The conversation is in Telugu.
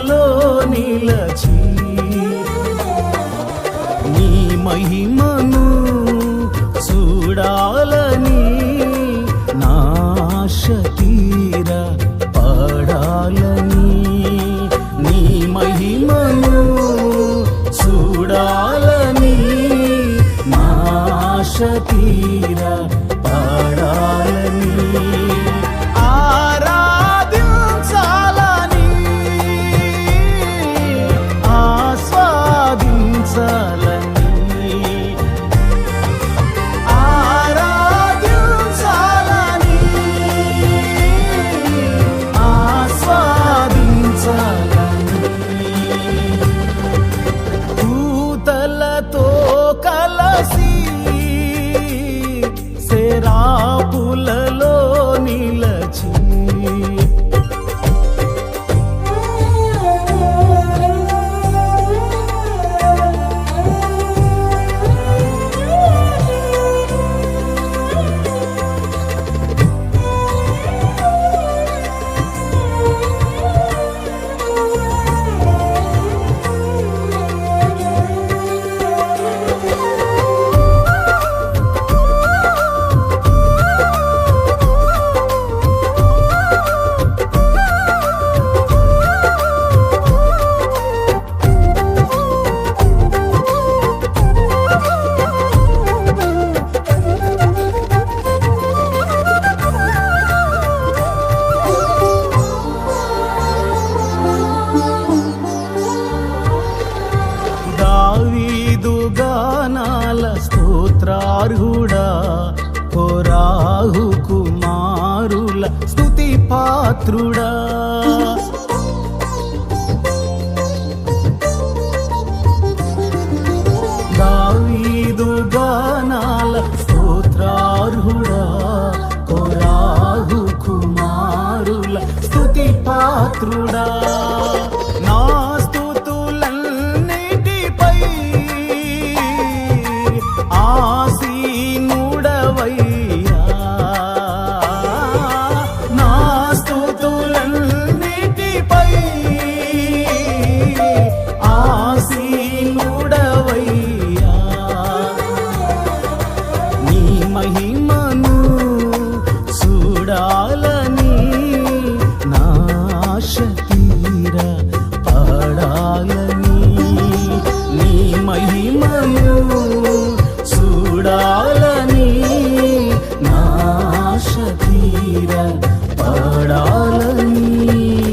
పాదములలో నిలచి నీ మహిమను చూడాలని నాశ తీర పడాలని నీ మహిమను చూడాలని నాశ తీర పడాలని స్తోత్రార్హుడా ఓ రాహు కుమారుల స్తుతి పాత్రుడా. దావీదు గానాల స్తోత్రార్హుడా కొరాహు కుమారుల స్తుతి పాత్రుడా.